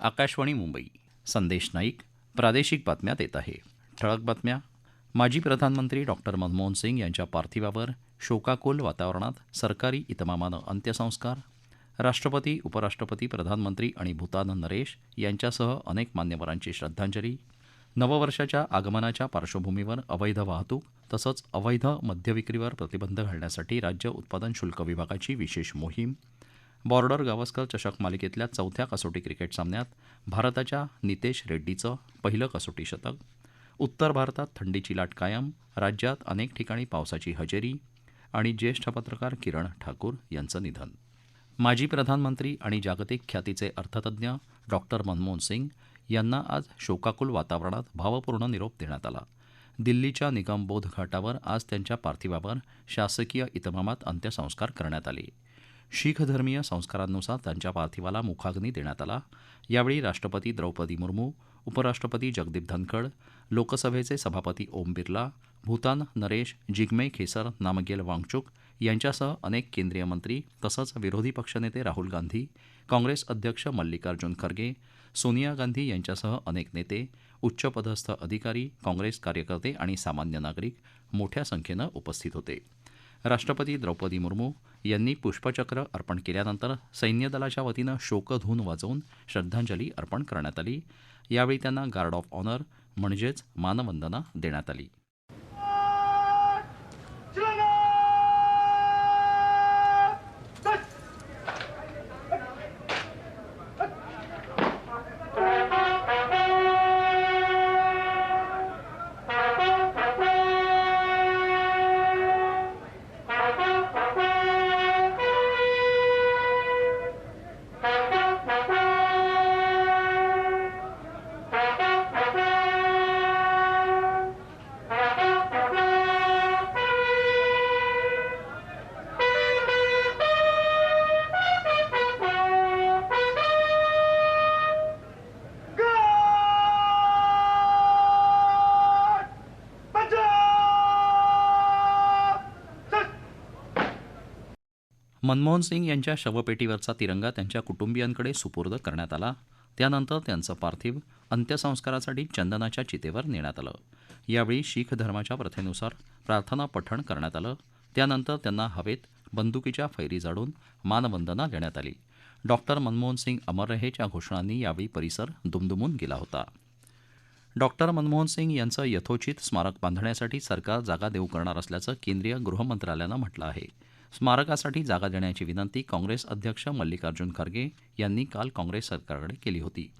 आकाशवाणी मुंबई. संदेश नाईक प्रादेशिक बातम्या देत आहे. ठळक बातम्या. माजी प्रधानमंत्री डॉक्टर मनमोहन सिंग यांच्या पार्थिवावर शोकाकुल वातावरणात सरकारी इतमामानं अंत्यसंस्कार. राष्ट्रपती उपराष्ट्रपती प्रधानमंत्री आणि भूतान नरेश यांच्यासह अनेक मान्यवरांची श्रद्धांजली. नववर्षाच्या आगमनाच्या पार्श्वभूमीवर अवैध वाहतूक तसंच अवैध मद्यविक्रीवर प्रतिबंध घालण्यासाठी राज्य उत्पादन शुल्क विभागाची विशेष मोहीम. बॉर्डर गावस्कर चषक मालिकेतल्या चौथ्या कसोटी क्रिकेट सामन्यात भारताच्या नितेश रेड्डीचं पहिलं कसोटी शतक उत्तर भारतात थंडीची लाट कायम राज्यात अनेक ठिकाणी पावसाची हजेरी आणि ज्येष्ठ पत्रकार किरण ठाकूर यांचं निधन. माजी प्रधानमंत्री आणि जागतिक ख्यातीचे अर्थतज्ञ डॉक्टर मनमोहन सिंग यांना आज शोकाकुल वातावरणात भावपूर्ण निरोप देण्यात आला. दिल्लीच्या निगमबोध घाटावर आज त्यांच्या पार्थिवावर शासकीय इतमामात अंत्यसंस्कार करण्यात आले. शीख धर्मीय संस्कारांनुसार त्यांच्या पार्थिवाला मुखाग्नी देण्यात आला. यावेळी राष्ट्रपती द्रौपदी मुर्मू उपराष्ट्रपती जगदीप धनखड लोकसभेचे सभापती ओम बिर्ला भूतान नरेश जिग्मे खेसर नामगेल वांगचुक यांच्यासह अनेक केंद्रीय मंत्री तसंच विरोधी पक्षनेते राहुल गांधी काँग्रेस अध्यक्ष मल्लिकार्जुन खरगे सोनिया गांधी यांच्यासह अनेक नेते उच्चपदस्थ अधिकारी काँग्रेस कार्यकर्ते आणि सामान्य नागरिक मोठ्या संख्येनं उपस्थित होते. राष्ट्रपती द्रौपदी मुर्मू यांनी पुष्पचक्र अर्पण केल्यानंतर सैन्यदलाच्या वतीनं शोकधून वाजवून श्रद्धांजली अर्पण करण्यात आली. यावेळी त्यांना गार्ड ऑफ ऑनर म्हणजेच मानवंदना देण्यात आली. मनमोहन सिंग यांच्या शवपेटीवरचा तिरंगा त्यांच्या कुटुंबियांकडे सुपूर्द करण्यात आला. त्यानंतर त्यांचं पार्थिव अंत्यसंस्कारासाठी चंदनाच्या चितेवर नेण्यात आलं. यावेळी शीख धर्माच्या प्रथेनुसार प्रार्थना पठण करण्यात आलं. त्यानंतर त्यांना हवेत बंदुकीच्या फैरी झाडून मानवंदना देण्यात आली. डॉक्टर मनमोहन सिंग अमर रहेच्या घोषणांनी यावेळी परिसर दुमदुमून गेला होता. डॉक्टर मनमोहन सिंग यांचं यथोचित स्मारक बांधण्यासाठी सरकार जागा देऊ करणार असल्याचं केंद्रीय गृहमंत्रालयानं म्हटलं आहे. स्मारकासाठी जागा देण्याची विनंती काँग्रेस अध्यक्ष मल्लिकार्जुन खरगे यांनी काल काँग्रेस सरकारकडे केली होती.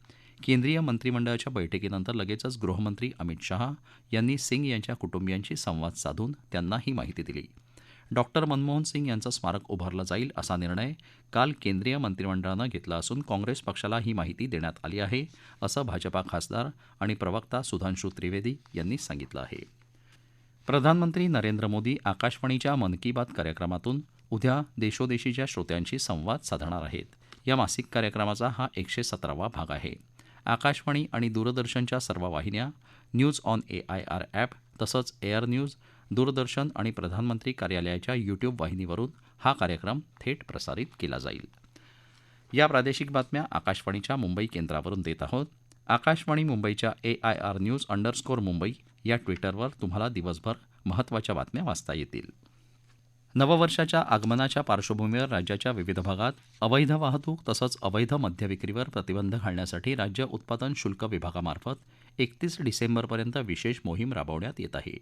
केंद्रीय मंत्रिमंडळाच्या बैठकीनंतर लगेचच गृहमंत्री अमित शहा यांनी सिंग यांच्या कुटुंबियांशी संवाद साधून त्यांना ही माहिती दिली. डॉक्टर मनमोहन सिंग यांचं स्मारक उभारलं जाईल असा निर्णय काल केंद्रीय मंत्रिमंडळानं घेतला असून काँग्रेस पक्षाला ही माहिती देण्यात आली आहे असं भाजपा खासदार आणि प्रवक्ता सुधांशू त्रिवेदी यांनी सांगितलं आहे. प्रधानमंत्री नरेंद्र मोदी आकाशवाणीच्या मन की बात कार्यक्रमातून उद्या देशोदेशीच्या श्रोत्यांशी संवाद साधणार आहेत. या मासिक कार्यक्रमाचा हा एकशे सतरावा भाग आहे. आकाशवाणी आणि दूरदर्शनच्या सर्व वाहिन्या news on A I R app तसंच एअर न्यूज दूरदर्शन आणि प्रधानमंत्री कार्यालयाच्या यूट्यूब वाहिनीवरून हा कार्यक्रम थेट प्रसारित केला जाईल. या प्रादेशिक बातम्या आकाशवाणीच्या मुंबई केंद्रावरून देत आहोत. आकाशवाणी मुंबईच्या A I R news underscore Mumbai या ट्विटरवर तुम्हाला दिवसभर महत्त्वाच्या बातम्या वाचता येतील. नववर्षाच्या आगमनाच्या पार्श्वभूमीवर राज्याच्या विविध भागात अवैध वाहतूक तसंच अवैध मद्यविक्रीवर प्रतिबंध घालण्यासाठी राज्य उत्पादन शुल्क विभागामार्फत एकतीस डिसेंबरपर्यंत विशेष मोहीम राबवण्यात येत आहे.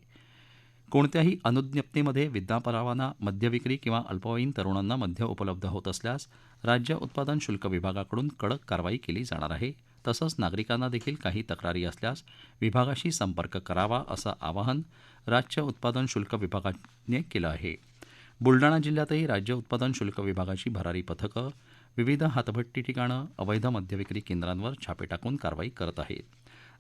कोणत्याही अनुज्ञप्तीमध्ये विद्यापरावाना मद्यविक्री किंवा अल्पवयीन तरुणांना मद्य उपलब्ध होत असल्यास राज्य उत्पादन शुल्क विभागाकडून कडक कारवाई केली जाणार आहे. तसंच नागरिकांना देखील काही तक्रारी असल्यास विभागाशी संपर्क करावा असं आवाहन राज्य उत्पादन शुल्क विभागाने केलं आहे. बुलडाणा जिल्ह्यातही राज्य उत्पादन शुल्क विभागाची भरारी पथकं विविध हातभट्टी ठिकाणं अवैध मद्यविक्री केंद्रांवर छापे टाकून कारवाई करत आहेत.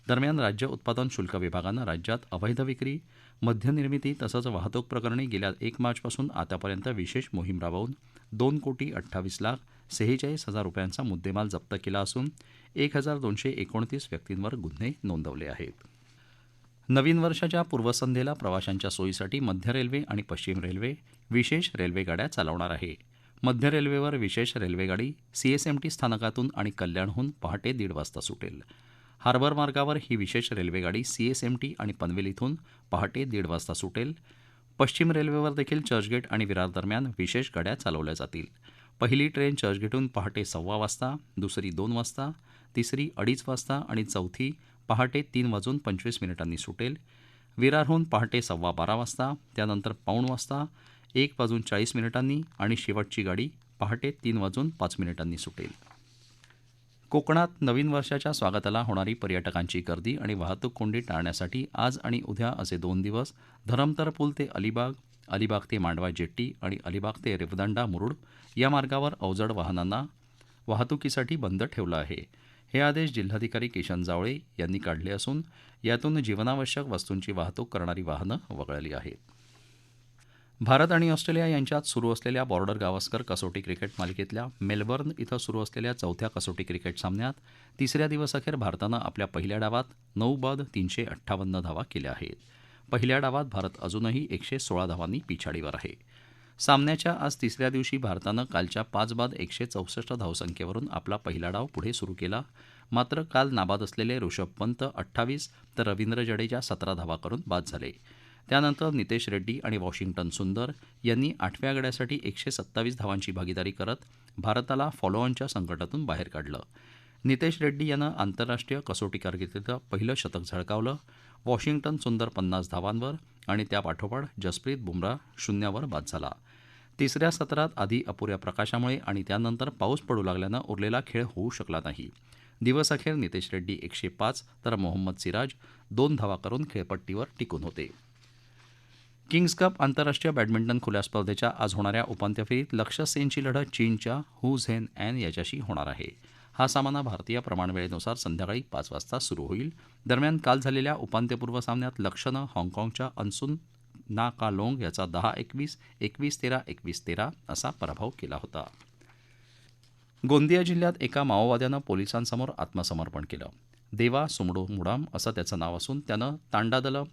दरम्यान राज्य उत्पादन शुल्क विभागानं राज्यात अवैध विक्री मद्यनिर्मिती तसंच वाहतूक प्रकरणी गेल्या एक मार्चपासून आतापर्यंत विशेष मोहीम राबवून दोन कोटी अठ्ठावीस लाख सेहेचाळीस हजार रुपयांचा मुद्देमाल जप्त केला असून एक हजार दोनशे एकोणतीस व्यक्तींवर गुन्हे नोंदवले आहेत. नवीन वर्षाच्या पूर्वसंध्येला प्रवाशांच्या सोयीसाठी मध्य रेल्वे आणि पश्चिम रेल्वे विशेष रेल्वेगाड्या चालवणार आहे. मध्य रेल्वेवर विशेष रेल्वेगाडी सीएसएमटी स्थानकातून आणि कल्याणहून पहाटे दीड वाजता सुटेल. हार्बर मार्गावर ही विशेष रेल्वेगाडी सीएसएमटी आणि पनवेल इथून पहाटे दीड वाजता सुटेल. पश्चिम रेल्वेवर देखील चर्चगेट आणि विरार दरम्यान विशेष गाड्या चालवल्या जातील. पहिली ट्रेन चर्चगेटहून पहाटे सव्वा वाजता दुसरी दोन वाजता तिसरी अडीच वाजता आणि चौथी पहाटे तीन वाजून पंचवीस मिनिटांनी सुटेल. विरारहून पहाटे सव्वा बारा वाजता त्यानंतर पाऊण वाजता एक वाजून चाळीस मिनिटांनी आणि शेवटची गाडी पहाटे तीन वाजून पाच मिनिटांनी सुटेल. कोकणात नवीन वर्षाच्या स्वागताला होणारी पर्यटकांची गर्दी आणि वाहतूक कोंडी टाळण्यासाठी आज आणि उद्या असे दोन दिवस धरमतर पूल ते अलिबाग अलिबाग ते मांडवा जेट्टी आणि अलिबाग ते रेवदंडा मुरुड या मार्गावर अवजड वाहनांना वाहतुकीसाठी बंद ठेवलं आहे. हे आदेश जिल्हाधिकारी किशन जावळे यांनी काढले असून यातून जीवनावश्यक वस्तूंची वाहतूक करणारी वाहनं वगळली आहेत. भारत आणि ऑस्ट्रेलिया यांच्यात सुरू असलेल्या बॉर्डर गावस्कर कसोटी क्रिकेट मालिकेतल्या मेलबर्न इथं सुरू असलेल्या चौथ्या कसोटी क्रिकेट सामन्यात तिसऱ्या दिवसअखेर भारतानं आपल्या पहिल्या डावात नऊ बाद तीनशे अठ्ठावन्न धावा केल्या आहेत. पहिल्या डावात भारत अजूनही एकशे सोळा धावांनी पिछाडीवर आहे. सामन्याच्या आज तिसऱ्या दिवशी भारतानं कालच्या पाच बाद एकशे चौसष्ट धावसंख्येवरून आपला पहिला डाव पुढे सुरू केला. मात्र काल नाबाद असलेले ऋषभ पंत अठ्ठावीस तर रवींद्र जडेजा सतरा धावा करून बाद झाले. त्यानंतर नितेश रेड्डी आणि वॉशिंग्टन सुंदर यांनी आठव्या गड्यासाठी एकशे सत्तावीस धावांची भागीदारी करत भारताला फॉलोऑनच्या संकटातून बाहेर काढलं. नितेश रेड्डी यानं आंतरराष्ट्रीय कसोटी कारकिर्दीतलं पहिलं शतक झळकावलं. वॉशिंग्टन सुंदर पन्नास धावांवर आणि त्यापाठोपाठ जसप्रीत बुमराह शून्यावर बाद झाला. तिसऱ्या सत्रात आधी अपुऱ्या प्रकाशामुळे आणि त्यानंतर पाऊस पडू लागल्यानं उरलेला खेळ होऊ शकला नाही. दिवसअखेर नितेश रेड्डी एकशे पाच तर मोहम्मद सिराज दोन धावा करून खेळपट्टीवर टिकून होते. किंग्ज कप आंतरराष्ट्रीय बॅडमिंटन खुल्या स्पर्धेच्या आज होणाऱ्या उपांत्य फेरीत लक्ष्य सेनची लढत चीनच्या हु झेन अॅन याच्याशी होणार आहे. हा सामना भारतीय प्रमाणवेळेनुसार संध्याकाळी पाच वाजता सुरू होईल. दरम्यान काल झालेल्या उपांत्यपूर्व सामन्यात लक्ष्यनं हाँगकाँगच्या अनसून ना का लोंग याचा दहा एकवीस एकवीस तेरा एकवीस तेरा असा पराभव केला होता. गोंदिया जिल्ह्यात एका माओवाद्यानं पोलिसांसमोर आत्मसमर्पण केलं. देवा सुमडो मुडाम असं त्याचं नाव असून त्यानं तांडा दलम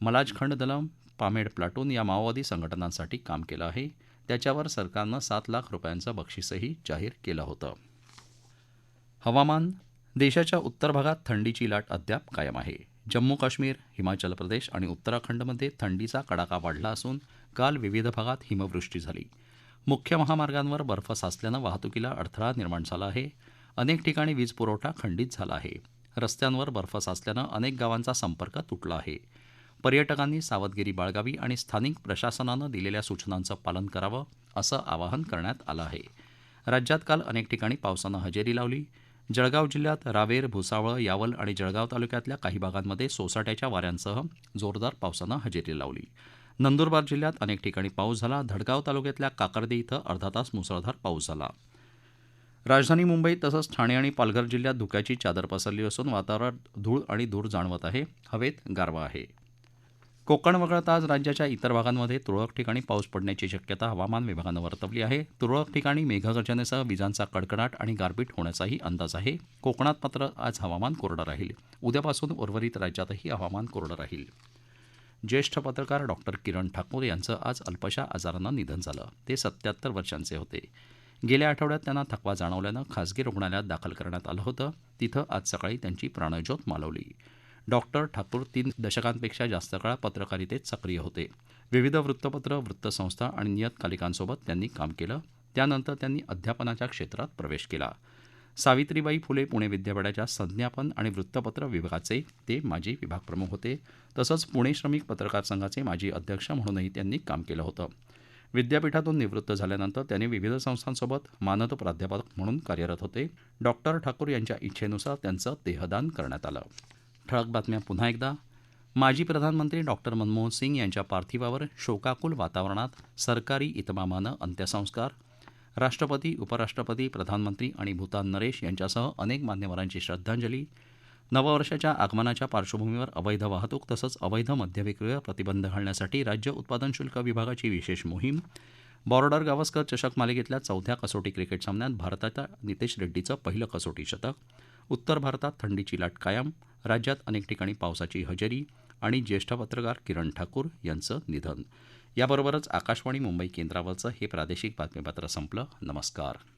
मलाजखंड दलम पामेड प्लाटून या माओवादी संघटनांसाठी काम केलं आहे. त्याच्यावर सरकारनं सात लाख रुपयांचं बक्षीसही जाहीर केलं होतं. हवामान देशाच्या उत्तर भागात थंडीची लाट अद्याप कायम आहे. जम्मू काश्मीर हिमाचल प्रदेश आणि उत्तराखंडमध्ये थंडीचा कडाका वाढला असून काल विविध भागात हिमवृष्टी झाली. मुख्य महामार्गांवर बर्फ साचल्यानं वाहतुकीला अडथळा निर्माण झाला आहे. अनेक ठिकाणी वीज पुरवठा खंडित झाला आहे. रस्त्यांवर बर्फ साचल्यानं अनेक गावांचा संपर्क तुटला आहे. पर्यटकांनी सावधगिरी बाळगावी आणि स्थानिक प्रशासनानं दिलेल्या सूचनांचं पालन करावं असं आवाहन करण्यात आलं आहे. राज्यात काल अनेक ठिकाणी पावसानं हजेरी लावली. जळगाव जिल्ह्यात रावेर भुसावळ यावल आणि जळगाव तालुक्यातल्या काही भागांमध्ये सोसाट्याच्या वाऱ्यांसह जोरदार पावसानं हजेरी लावली. नंदुरबार जिल्ह्यात अनेक ठिकाणी पाऊस झाला. धडगाव तालुक्यातल्या काकर्दे इथं अर्धा तास मुसळधार पाऊस झाला. राजधानी मुंबईत तसंच ठाणे आणि पालघर जिल्ह्यात धुक्याची चादर पसरली असून वातावरणात धूळ आणि धूर जाणवत आहे. हवेत गारवा आहे. कोकण वगळता आज राज्याच्या इतर भागांमध्ये तुरळक ठिकाणी पाऊस पडण्याची शक्यता हवामान विभागानं वर्तवली आहे. तुरळक ठिकाणी मेघगर्जनेसह विजांचा कडकडाट आणि गारपीट होण्याचाही अंदाज आहे. कोकणात मात्र आज हवामान कोरडं राहील. उद्यापासून उर्वरित राज्यातही हवामान कोरडं राहील. ज्येष्ठ पत्रकार डॉक्टर किरण ठाकूर यांचं आज अल्पशा आजारानं निधन झालं. ते सत्याहत्तर वर्षांचे होते. गेल्या आठवड्यात त्यांना थकवा जाणवल्यानं खासगी रुग्णालयात दाखल करण्यात आलं होतं. तिथं आज सकाळी त्यांची प्राणज्योत मालवली. डॉक्टर ठाकूर तीन दशकांपेक्षा जास्त काळ पत्रकारितेत सक्रिय होते. विविध वृत्तपत्र वृत्तसंस्था आणि नियतकालिकांसोबत त्यांनी काम केलं. त्यानंतर त्यांनी अध्यापनाच्या क्षेत्रात प्रवेश केला. सावित्रीबाई फुले पुणे विद्यापीठाच्या संज्ञापन आणि वृत्तपत्र विभागाचे ते माजी विभागप्रमुख होते. तसंच पुणे श्रमिक पत्रकार संघाचे माजी अध्यक्ष म्हणूनही त्यांनी काम केलं होतं. विद्यापीठातून निवृत्त झाल्यानंतर त्यांनी विविध संस्थांसोबत मानद प्राध्यापक म्हणून कार्यरत होते. डॉक्टर ठाकूर यांच्या इच्छेनुसार त्यांचं देहदान करण्यात आलं. ठळक बातम्या पुन्हा एकदा. माजी प्रधानमंत्री डॉक्टर मनमोहन सिंग यांच्या पार्थिवावर शोकाकुल वातावरणात सरकारी इतमामानं अंत्यसंस्कार. राष्ट्रपती उपराष्ट्रपती प्रधानमंत्री आणि भूतान नरेश यांच्यासह अनेक मान्यवरांची श्रद्धांजली. नववर्षाच्या आगमनाच्या पार्श्वभूमीवर अवैध वाहतूक तसंच अवैध मद्यविक्रीवर प्रतिबंध घालण्यासाठी राज्य उत्पादन शुल्क विभागाची विशेष मोहीम. बॉर्डर गावस्कर चषक मालिकेतल्या चौथ्या कसोटी क्रिकेट सामन्यात भारताच्या नितेश रेड्डीचं पहिलं कसोटी शतक. उत्तर भारतात थंडीची लाट कायम राज्यात अनेक ठिकाणी पावसाची हजेरी आणि ज्येष्ठ पत्रकार किरण ठाकूर यांचं निधन. याबरोबरच आकाशवाणी मुंबई केंद्रावरचं हे प्रादेशिक बातमीपत्र संपलं. नमस्कार.